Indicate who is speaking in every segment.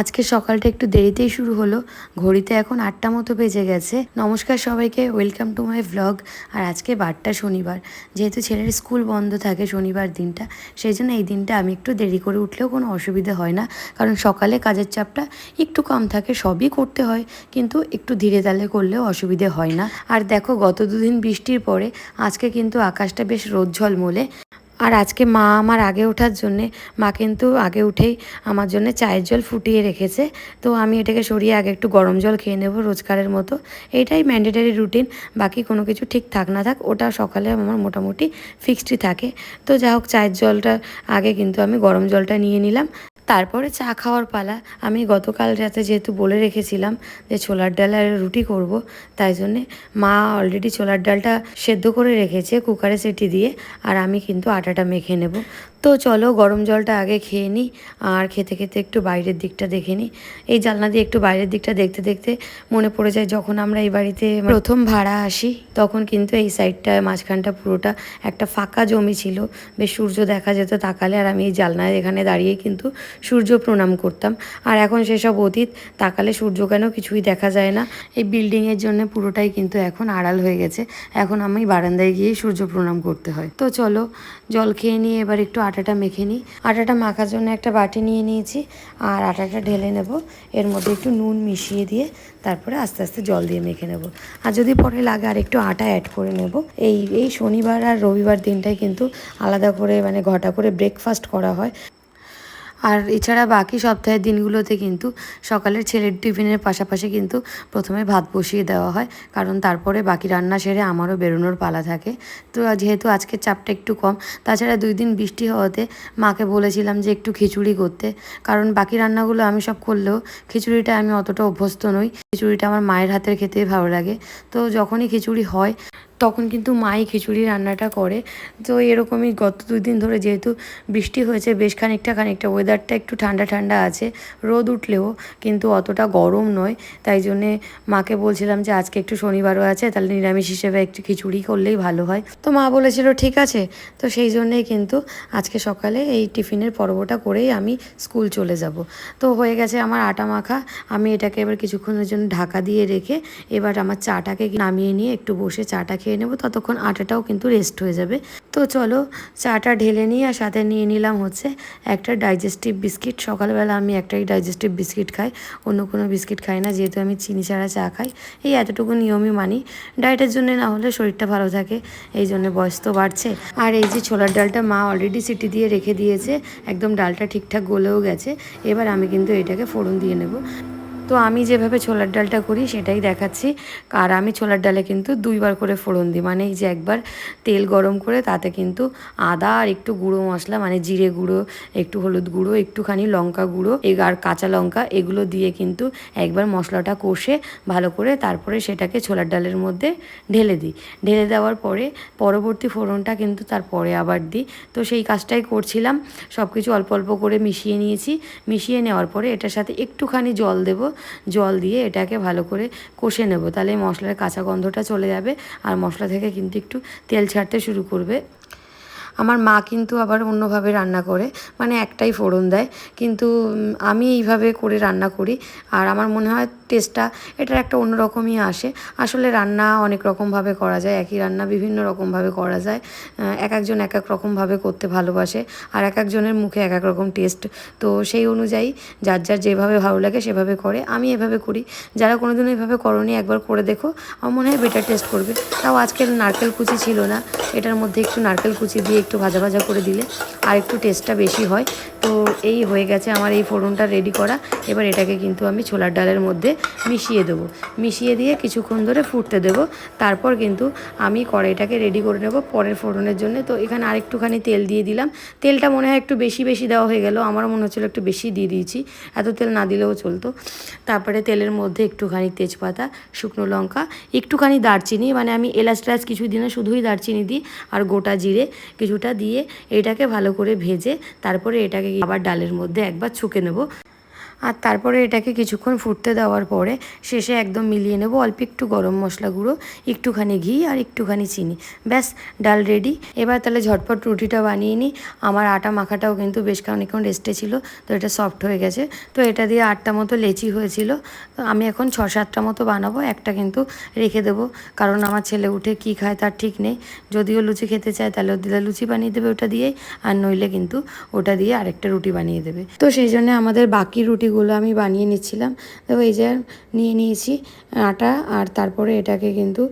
Speaker 1: আজকে সকালটা একটু দেরিতেই শুরু হলো। ঘড়িতে এখন আটটা মতো বেজে গেছে। নমস্কার সবাইকে, ওয়েলকাম টু মাই ভ্লগ আর আজকে বারটা শনিবার। যেহেতু ছেলের স্কুল বন্ধ থাকে শনিবার দিনটা, সেই জন্য এই দিনটা আমি একটু দেরি করে উঠলেও কোনো অসুবিধা হয় না। কারণ সকালে কাজের চাপটা একটু কম থাকে, সবই করতে হয়। কিন্তু একটু ধীরে তালে করলেও অসুবিধে হয় না। আর দেখো, গত দুদিন বৃষ্টির পরে আজকে কিন্তু আকাশটা বেশ রোদ ঝলমলে। আর আজকে মা আমার আগে ওঠার জন্যে, মা কিন্তু আগে উঠেই আমার জন্য চায়ের জল ফুটিয়ে রেখেছে। তো আমি এটাকে সরিয়ে আগে একটু গরম জল খেয়ে নেব রোজকারের মতো। এটাই ম্যান্ডেটারি রুটিন বাকি কোনো কিছু ঠিক থাক না থাক, ওটা সকালে আমার মোটামুটি ফিক্সডই থাকে। তো যা হোক চায়ের জলটা আগে কিন্তু আমি গরম জলটা নিয়ে নিলাম। তারপরে চা খাওয়ার পালা। আমি গতকাল রাতে যেহেতু বলে রেখেছিলাম যে ছোলার ডাল আর রুটি করব, তাই জন্যে মা অলরেডি ছোলার ডালটা সেদ্ধ করে রেখেছে কুকারে সেটি দিয়ে, আর আমি কিন্তু আটাটা মেখে নেব। তো চলো গরম জলটা আগে খেয়ে নিই আর খেতে খেতে একটু বাইরের দিকটা দেখে নিই। এই জানলা দিয়ে একটু বাইরের দিকটা দেখতে দেখতে মনে পড়ে যায় যখন আমরা এই বাড়িতে প্রথম ভাড়া আসি, তখন কিন্তু এই সাইডটা, মাঝখানটা পুরোটা একটা ফাঁকা জমি ছিল। বেশ সূর্য দেখা যেত তাকালে আর আমি এই জানলায় এখানে দাঁড়িয়ে কিন্তু সূর্য প্রণাম করতাম। আর এখন সেসব অতীত, তাকালে সূর্য কেন কিছুই দেখা যায় না। এই বিল্ডিংয়ের জন্য পুরোটাই কিন্তু এখন আড়াল হয়ে গেছে। এখন আমি বারান্দায় গিয়েই সূর্য প্রণাম করতে হয়। তো চলো জল খেয়ে নিয়ে এবার একটু আটাটা মেখে নিই। আটাটা মাখার জন্য একটা বাটি নিয়ে নিয়েছি আর আটাটা ঢেলে নেব। এর মধ্যে একটু নুন মিশিয়ে দিয়ে তারপরে আস্তে আস্তে জল দিয়ে মেখে নেব। আর যদি পরে লাগে আর একটু আটা অ্যাড করে নেব। এই এই শনিবার আর রবিবার দিনটাই কিন্তু আলাদা করে মানে ঘটা করে ব্রেকফাস্ট করা হয়। আর এছাড়া বাকি সপ্তাহের দিনগুলোতে কিন্তু সকালের ছেলের টিফিনের পাশাপাশি কিন্তু প্রথমে ভাত বসিয়ে দেওয়া হয়, কারণ তারপরে বাকি রান্না সেরে আমারও বেরোনোর পালা থাকে। তো যেহেতু আজকের চাপটা একটু কম, তাছাড়া দুই দিন বৃষ্টি হওয়াতে মাকে বলেছিলাম যে একটু খিচুড়ি করতে, কারণ বাকি রান্নাগুলো আমি সব করলেও খিচুড়িটা আমি অতটা অভ্যস্ত নই। খিচুড়িটা আমার মায়ের হাতের খেতেই ভালো লাগে। তো যখনই খিচুড়ি হয় তখন কিন্তু মাই খিচুড়ি রান্নাটা করে। তো এরকমই গত দুই দিন ধরে যেহেতু বৃষ্টি হয়েছে, বেশ খানিকটা খানিকটা ওয়েদারটা একটু ঠান্ডা ঠান্ডা আছে, রোদ উঠলেও কিন্তু অতটা গরম নয়। তাই জন্যে মাকে বলছিলাম যে, আজকে একটু শনিবারও আছে, তাহলে নিরামিষ হিসেবে একটু খিচুড়ি করলেই ভালো হয়। তো মা বলেছিল, ঠিক আছে। তো সেই জন্যেই কিন্তু আজকে সকালে এই টিফিনের পর্বটা করেই আমি স্কুল চলে যাব। তো হয়ে গেছে আমার আটা মাখা, আমি এটাকে এবার কিছুক্ষণের জন্য ঢাকা দিয়ে রেখে এবার আমার চাটাকে নামিয়ে নিয়ে একটু বসে চাটা খেয়ে নেব, ততক্ষণ আটাটাও কিন্তু রেস্ট হয়ে যাবে। তো চলো, চাটা ঢেলে নিই আর সাথে নিয়ে নিলাম হচ্ছে একটা ডাইজেস্টিভ বিস্কিট সকালবেলা আমি একটাই ডাইজেস্টিভ বিস্কিট খাই, অন্য কোনো বিস্কিট খাই না, যেহেতু আমি চিনি ছাড়া চা খাই। এই এতটুকু নিয়মই মানি। ডায়েটের জন্য না হলে শরীরটা ভালো থাকে, এই জন্য বয়স তো বাড়ছে। আর এই যে ছোলার ডালটা মা অলরেডি সিটি দিয়ে রেখে দিয়েছে, একদম ডালটা ঠিকঠাক গলেও গেছে, এবার আমি কিন্তু এটাকে ফোড়ন দিয়ে নেব। তো আমি যেভাবে ছোলার ডালটা করি সেটাই দেখাচ্ছি। আর আমি ছোলার ডালে কিন্তু দুইবার করে ফোড়ন দিই। মানে এই যে একবার তেল গরম করে তাতে কিন্তু আদা আর একটু গুঁড়ো মশলা মানে জিরে গুঁড়ো, একটু হলুদ গুঁড়ো, একটুখানি লঙ্কা গুঁড়ো আর কাঁচা লঙ্কা, এগুলো দিয়ে কিন্তু একবার মশলাটা কষে ভালো করে তারপরে সেটাকে ছোলার ডালের মধ্যে ঢেলে দিই। ঢেলে দেওয়ার পরে পরবর্তী ফোড়নটা কিন্তু তারপরে আবার দিই। তো সেই কাজটাই করছিলাম। সব কিছু অল্প অল্প করে মিশিয়ে নিয়েছি। মিশিয়ে নেওয়ার পরে এটার সাথে একটুখানি জল দেবো। জল দিয়ে এটাকে ভালো করে কষে নেব। তাহলে মশলার কাঁচা গন্ধটা চলে যাবে আর মশলা থেকে কিন্তু একটু তেল ছাড়তে শুরু করবে। আমার মা কিন্তু আবার অন্যভাবে রান্না করে মানে একটাই ফোড়ন দেয়। কিন্তু আমি এইভাবে করে রান্না করি। আর আমার মনে হয় টেস্টটা এটার একটা অন্যরকমই আসে। আসলে রান্না অনেক রকমভাবে করা যায়, একই রান্না বিভিন্ন রকমভাবে করা যায়। এক একজন এক এক রকমভাবে করতে ভালোবাসে আর এক একজনের মুখে এক এক রকম টেস্ট তো সেই অনুযায়ী যার যার যেভাবে ভালো লাগে সেভাবে করে। আমি এভাবে করি। যারা কোনোদিনও এভাবে করনি, একবার করে দেখো। আমার মনে হয় বেটার টেস্ট করবে। তাও আজকের নারকেল কুচি ছিল না। এটার মধ্যে একটু নারকেল কুচি দিয়ে একটু ভাজা ভাজা করে দিলে আর একটু টেস্টটা বেশি হয়। তো এই হয়ে গেছে আমার এই ফোড়নটা রেডি করা। এবার এটাকে কিন্তু আমি ছোলার ডালের মধ্যে মিশিয়ে দেবো। মিশিয়ে দিয়ে কিছুক্ষণ ধরে ফুটতে দেবো। তারপর কিন্তু আমি কড়াইটাকে রেডি করে নেব পরের ফোড়নের জন্য। তো এখানে আরেকটুখানি তেল দিয়ে দিলাম। তেলটা মনে হয় একটু বেশি বেশি দেওয়া হয়ে গেল। আমার মনে হচ্ছিল একটু বেশি দিয়ে দিয়েছি। এত তেল না দিলেও চলতো। তারপরে তেলের মধ্যে একটুখানি তেজপাতা, শুকনো লঙ্কা, একটুখানি দারচিনি। মানে আমি এলাচ টেলাচ কিছু দিনে শুধুই দারচিনি দিই আর গোটা জিরে কিছুটা দিয়ে এটাকে ভালো করে ভেজে তারপরে এটাকে আবার ডালের মধ্যে একবার ছুঁকে নেব। আর তারপরে এটাকে কিছুক্ষণ ফুটতে দেওয়ার পরে শেষে একদম মিলিয়ে নেব অল্প একটু গরম মশলা গুঁড়ো, একটুখানি ঘি আর একটুখানি চিনি। ব্যাস, ডাল রেডি। এবার তাহলে ঝটপট রুটিটা বানিয়ে নিই। আমার আটা মাখাটাও কিন্তু বেশ খানিক্ষণ রেস্টে ছিল, তো এটা সফট হয়ে গেছে। তো এটা দিয়ে আটটা মতো লেচি হয়েছিল। আমি এখন ছ সাতটা মতো বানাবো, একটা কিন্তু রেখে দেবো। কারণ আমার ছেলে উঠে কি খায় তার ঠিক নেই। যদিও লুচি খেতে চায়, তাহলে দিদা লুচি বানিয়ে দেবে ওটা দিয়েই। আর নইলে কিন্তু ওটা দিয়ে আরেকটা রুটি বানিয়ে দেবে। তো সেই জন্য আমাদের বাকি রুটিগুলো আমি বানিয়ে নিচ্ছিলাম। তো এই যে নিয়ে নিয়েছি আটা আর তারপরে এটাকে কিন্তু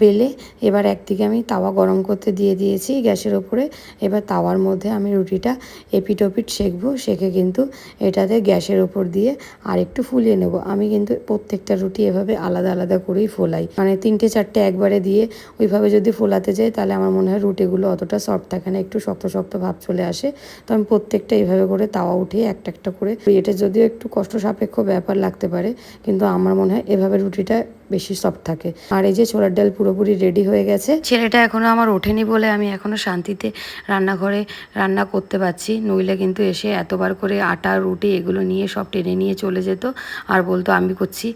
Speaker 1: বেলে এবার একদিকে আমি তাওয়া গরম করতে দিয়ে দিয়েছি গ্যাসের ওপরে। এবার তাওয়ার মধ্যে আমি রুটিটা এপিট ওপিট সেঁকবো সেঁকে কিন্তু এটাতে গ্যাসের ওপর দিয়ে আর একটু ফুলিয়ে নেব। আমি কিন্তু প্রত্যেকটা রুটি এভাবে আলাদা আলাদা করেই ফোলাই। মানে তিনটে চারটে একবারে দিয়ে ওইভাবে যদি ফোলাতে যাই তাহলে আমার মনে হয় রুটিগুলো অতটা সফট থাকে না, একটু শক্ত শক্ত ভাব চলে আসে। তো আমি প্রত্যেকটা এইভাবে করে তাওয়া উঠিয়ে একটা একটা করে, এটা যদিও একটু কষ্ট সাপেক্ষ ব্যাপার লাগতে পারে কিন্তু আমার মনে হয় এভাবে রুটিটা বেশি সফট থাকে। আর এই যে ছোলার ডাল পুরোপুরি রেডি হয়ে গেছে। ছেলেটা এখনও আমার ওঠেনি বলে আমি এখনও শান্তিতে রান্নাঘরে রান্না করতে পারছি। নইলে কিন্তু এসে এতবার করে আটা, রুটি এগুলো নিয়ে সব টেনে নিয়ে চলে যেত। আর বলতো, আমি করছি।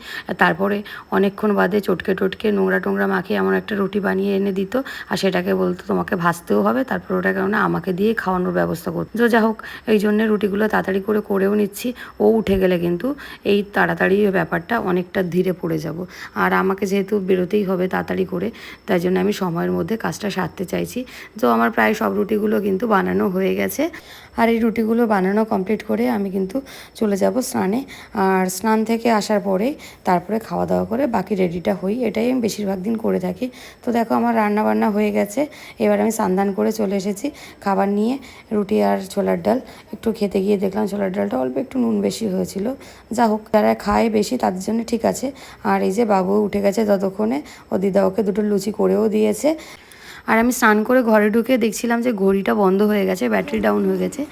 Speaker 1: তারপরে অনেকক্ষণ বাদে চটকে টটকে নোংরা টোংরা মাখিয়ে এমন একটা রুটি বানিয়ে এনে দিত। আর সেটাকে বলতো, তোমাকে ভাজতেও হবে। তারপর ওটা কেন আমাকে দিয়ে খাওয়ানোর ব্যবস্থা করতো। তো যা হোক, এই জন্যে রুটিগুলো তাড়াতাড়ি করে করেও নিচ্ছি। ও উঠে গেলে কিন্তু এই তাড়াতাড়ি ব্যাপারটা অনেকটা ধীরে পড়ে যাব। আর আমাকে যেহেতু বেরোতেই হবে তাড়াতাড়ি করে, তাই জন্য আমি সময়ের মধ্যে কাজটা সারতে চাইছি। তো আমার প্রায় সব রুটিগুলো কিন্তু বানানো হয়ে গেছে। আর এই রুটিগুলো বানানো কমপ্লিট করে আমি কিন্তু চলে যাব স্নানে। আর স্নান থেকে আসার পরে তারপরে খাওয়া দাওয়া করে বাকি রেডিটা হই, এটাই আমি বেশিরভাগ দিন করে থাকি। তো দেখো আমার রান্না বান্না হয়ে গেছে, এবার আমি সান্দান করে চলে এসেছি খাবার নিয়ে, রুটি আর ছোলার ডাল। একটু খেতে গিয়ে দেখলাম ছোলার ডালটা অল্প একটু নুন বেশি হয়েছিল। যা হোক, যারা খায় বেশি তাদের জন্য ঠিক আছে। আর এই যে বাবু উঠে গেছে ততক্ষণে। ও দিদা ওকে দুটো লুচি করেও দিয়েছে। আর আমি স্নান করে ঘরে ঢুকে দেখছিলাম যে ঘড়িটা বন্ধ হয়ে গেছে ব্যাটারি ডাউন হয়ে গেছে।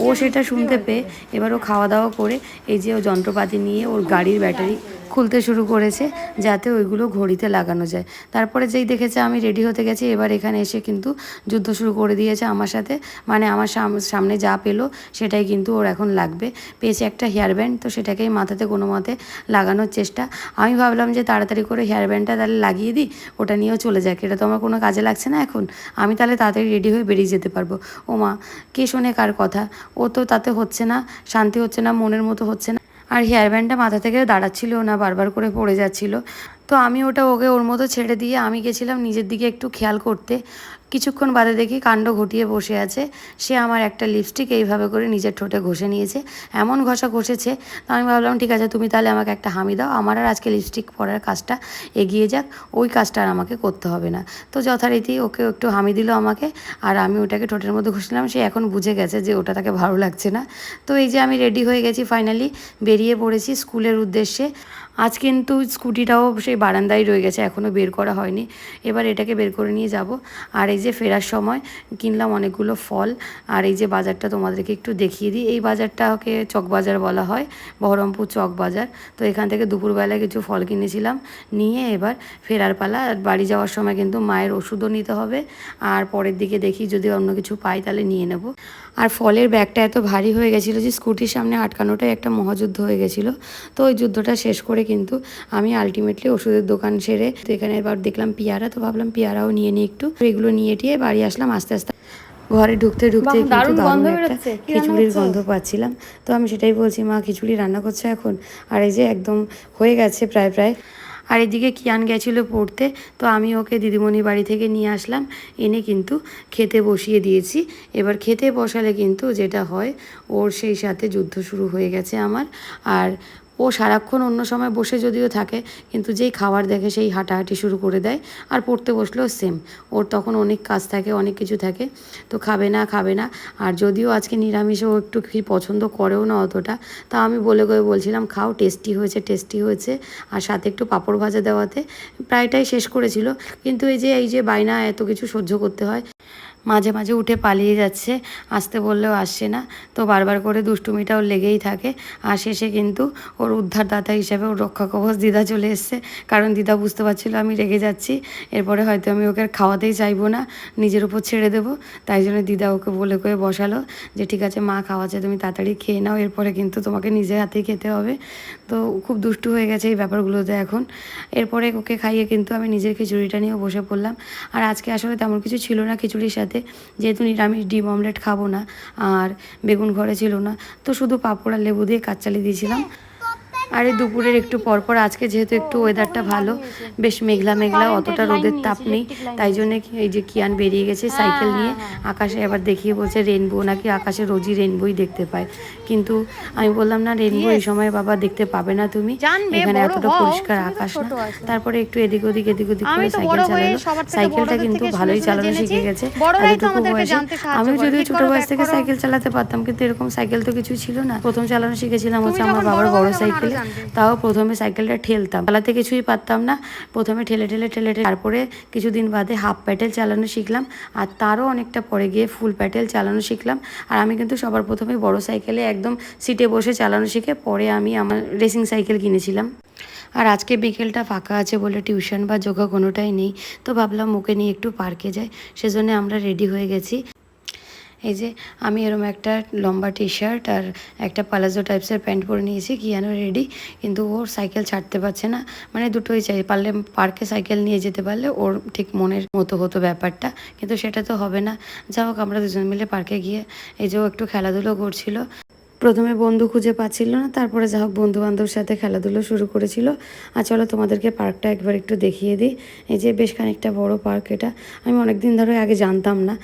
Speaker 1: ও সেটা শুনতে পেয়ে এবার ও খাওয়া দাওয়া করে এই যে ও যন্ত্রপাতি নিয়ে ওর গাড়ির ব্যাটারি খুলতে শুরু করেছে যাতে ওইগুলো ঘড়িতে লাগানো যায়। তারপরে যেই দেখেছে আমি রেডি হতে গেছি, এবার এখানে এসে কিন্তু যুদ্ধ শুরু করে দিয়েছে আমার সাথে। মানে আমার সামনে যা পেল সেটাই কিন্তু ওর এখন লাগবে। পেয়েছে একটা হেয়ার ব্যান্ড তো সেটাকেই মাথাতে কোনো মতে লাগানোর চেষ্টা। আমি ভাবলাম যে তাড়াতাড়ি করে হেয়ার ব্যান্ডটা তাহলে লাগিয়ে দিই, ওটা নিয়েও চলে যাক। এটা তো আমার কোনো কাজে লাগছে না এখন। আমি তাহলে তাড়াতাড়ি রেডি হয়ে বেরিয়ে যেতে পারব। ও মা কে শোনে কার কথা? ও তো তাতে হচ্ছে না, শান্তি হচ্ছে না, মনের মতো হচ্ছে না। আর হেয়ার ব্যান্ডটা মাথা থেকে দাঁড়াচ্ছিল না বারবার করে পড়ে যাচ্ছিল। তো আমি ওটা ওকে ওর মতো ছেড়ে দিয়ে আমি গেছিলাম নিজের দিকে একটু খেয়াল করতে। কিছুক্ষণ বাদে দেখি কাণ্ড ঘটিয়ে বসে আছে। সে আমার একটা লিপস্টিক এইভাবে করে নিজের ঠোঁটে ঘষে নিয়েছে। এমন ঘষা ঘষেছে, তো আমি ভাবলাম, ঠিক আছে, তুমি তাহলে আমাকে একটা হামি দাও। আমার আর আজকে লিপস্টিক পরার কাজটা এগিয়ে যাক। ওই কাজটা আর আমাকে করতে হবে না। তো যথারীতি ওকে একটু হামি দিল আমাকে, আর আমি ওটাকে ঠোঁটের মধ্যে ঘষলাম সে এখন বুঝে গেছে যে ওটা তাকে ভালো লাগছে না। তো এই যে আমি রেডি হয়ে গেছি ফাইনালি বেরিয়ে পড়েছি স্কুলের উদ্দেশ্যে। আজ কিন্তু স্কুটিটাও সেই বারান্দায় রয়ে গেছে এখনও বের করা হয়নি। এবার এটাকে বের করে নিয়ে যাব। আর এই যে ফেরার সময় কিনলাম অনেকগুলো ফল। আর এই যে বাজারটা তোমাদেরকে একটু দেখিয়ে দিই। এই বাজারটাকে চক বাজার বলা হয়, বহরমপুর চক বাজার। তো এখান থেকে দুপুরবেলায় কিছু ফল কিনেছিলাম। নিয়ে এবার ফেরার পালা। আর বাড়ি যাওয়ার সময় কিন্তু মায়ের ওষুধও নিতে হবে। আর পরের দিকে দেখি যদি অন্য কিছু পাই তাহলে নিয়ে নেব। আর ফলের ব্যাগটা এত ভারী হয়ে গেছিল যে স্কুটির সামনে আটকানোটাই একটা মহাযুদ্ধ হয়ে গেছিল। তো ওই যুদ্ধটা শেষ করে কিন্তু আমি আলটিমেটলি ওষুধের দোকান সেরে তো এখানে এবার দেখলাম পিয়ারা তো ভাবলাম পিয়ারাও নিয়ে নিই একটু। এগুলো নিয়ে টিয়ে বাড়ি আসলাম আস্তে আস্তে ঘরে ঢুকতে ঢুকতে কিন্তু দারুণ একটা খিচুড়ির গন্ধ পাচ্ছিলাম। তো আমি সেটাই বলছি মা খিচুড়ি রান্না করছে এখন? আর এই যে একদম হয়ে গেছে প্রায় প্রায়। আর এদিকে কিয়ান গেছিল পড়তে, তো আমি ওকে দিদিমণি বাড়ি থেকে নিয়ে আসলাম। এনে কিন্তু খেতে বসিয়ে দিয়েছি। এবার খেতে বসালে কিন্তু যেটা হয়, ওর সেই সাথে যুদ্ধ শুরু হয়ে গেছে আমার। আর ও সারাক্ষণ অন্য সময় বসে যদিও থাকে, কিন্তু যেই খাবার দেখে সেই হাঁটাহাঁটি শুরু করে দেয় আর পড়তে বসলেও সেম ওর তখন অনেক কাজ থাকে, অনেক কিছু থাকে, তো খাবে না খাবে না। আর যদিও আজকে নিরামিষে ও একটু কি পছন্দ করেও না অতটা, তা আমি বলে গয়ে বলছিলাম, খাও টেস্টি হয়েছে টেস্টি হয়েছে। আর সাথে একটু পাঁপড় ভাজা দেওয়াতে প্রায়টাই শেষ করেছিল। কিন্তু এই যে এই যে বায়না, এত কিছু সহ্য করতে হয় মাঝে মাঝে উঠে পালিয়ে যাচ্ছে, আসতে বললেও আসছে না। তো বারবার করে দুষ্টুমিটাও লেগেই থাকে। আর শেষে কিন্তু ওর উদ্ধারদাতা হিসেবে ওর রক্ষা কবচ দিদা চলে এসছে। কারণ দিদা বুঝতে পারছিল আমি রেগে যাচ্ছি। এরপরে হয়তো আমি ওকে খাওয়াতেই চাইব না, নিজের উপর ছেড়ে দেবো। তাই জন্য দিদা ওকে বলে করে বসালো যে, ঠিক আছে মা, খাওয়াচ্ছে, তুমি তাড়াতাড়ি খেয়ে নাও। এরপরে কিন্তু তোমাকে নিজের হাতেই খেতে হবে। তো খুব দুষ্টু হয়ে গেছে এই ব্যাপারগুলোতে এখন। এরপরে ওকে খাইয়ে কিন্তু আমি নিজের খিচুড়িটা নিয়েও বসে পড়লাম। আর আজকে আসলে তেমন কিছু ছিল না খিচুড়ির সাথে। যেহেতু নিরামিষ ডিম অমলেট খাব না, আর বেগুন ঘরে ছিল না, তো শুধু পাঁপড় আর লেবু দিয়ে কাচ্চালি দিয়েছিলাম। আর এই দুপুরের একটু পরপর আজকে যেহেতু একটু ওয়েদারটা ভালো বেশ মেঘলা মেঘলা অতটা রোদের তাপ নেই তাই জন্য এই যে কিয়ান বেরিয়ে গেছে সাইকেল নিয়ে আকাশে এবার দেখিয়ে বলছে রেনবো নাকি আকাশে রোজই রেনবোই দেখতে পায়। কিন্তু আমি বললাম না রেনবো এই সময় বাবা দেখতে পাবে না তুমি এখানে এতটা পরিষ্কার আকাশ না। তারপরে একটু এদিক ওদিক এদিক ওদিক করে সাইকেল চালালো। সাইকেলটা কিন্তু ভালোই চালানো শিখে গেছে। এতটুকু বয়সে। আমিও যদিও ছোট বয়স থেকে সাইকেল চালাতে পারতাম কিন্তু এরকম সাইকেল তো কিছু ছিল না। প্রথম চালানো শিখেছিলাম হচ্ছে আমার বাবার
Speaker 2: বড়
Speaker 1: সাইকেলে। তাও প্রথমে সাইকেলটা ঠেলতাম। চালাতে কিছুই পারতাম না। প্রথমে ঠেলে ঠেলে ঠেলে ঠেলে। তারপরে কিছুদিন বাদে হাফ প্যাডেল চালানো শিখলাম। আর তারও অনেকটা পরে গিয়ে ফুল প্যাডেল চালানো শিখলাম। আর আমি কিন্তু সবার প্রথমে বড় সাইকেলে একদম সিটে বসে চালানো শিখে পরে আমি আমার রেসিং সাইকেল কিনেছিলাম। আর আজকে বিকেলটা ফাঁকা আছে বলে টিউশন বা যোগা কোনোটাই নেই। তো ভাবলাম ওকে নিয়ে একটু পার্কে যাই। সেজন্য আমরা রেডি হয়ে গেছি। এই যে আমি এরম একটা লম্বা টি শার্ট আর একটা পালাজো টাইপসের প্যান্ট পরে নিয়েছি কিয়ানো রেডি কিন্তু ওর সাইকেল ছাড়তে পারছে না। মানে দুটোই চাই, পারলে পার্কে সাইকেল নিয়ে যেতে পারলে ওর ঠিক মনের মতো হতো ব্যাপারটা, কিন্তু সেটা তো হবে না। যা হোক আমরা দুজন মিলে পার্কে গিয়ে এই যে ও একটু খেলাধুলো করছিল প্রথমে বন্ধু খুঁজে পাচ্ছিল না, তারপরে যা হোক বন্ধু বান্ধবের সাথে খেলাধুলো শুরু করেছিল। আর চলো তোমাদেরকে পার্কটা একবার একটু দেখিয়ে দিই। এই যে বেশ খানিকটা বড় পার্ক এটা। আমি অনেক দিন ধরে আগে জানতাম না।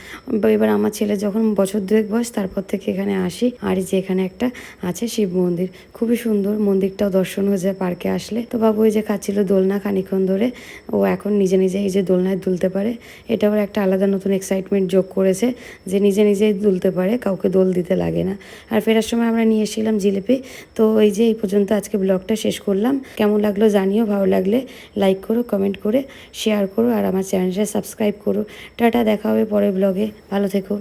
Speaker 1: এবার আমার ছেলে যখন বছর দুয়েক বয়স, তারপর থেকে এখানে আসি। আর যে এখানে একটা আছে শিব মন্দির। খুবই সুন্দর মন্দিরটাও দর্শন হয়ে যায় পার্কে আসলে। তো বাবু এই যে খাচ্ছিল দোলনা খানিক্ষণ ধরে। ও এখন নিজে নিজে এই যে দোলনায় দুলতে পারে। এটা ওর একটা আলাদা নতুন এক্সাইটমেন্ট যোগ করেছে যে নিজে নিজেই দুলতে পারে, কাউকে দোল দিতে লাগে না। আর ফেরার সময় আমরা নিয়ে এসেছিলাম জিলিপি। তো এই যে এই পর্যন্ত আজকে ব্লগটা শেষ করলাম। কেমন লাগল জানিও, ভালো লাগলে লাইক করো কমেন্ট করে শেয়ার করো, আর আমার চ্যানেলটা সাবস্ক্রাইব করো। টাটা, দেখা হবে পরের ব্লগে। ভালো থেকো।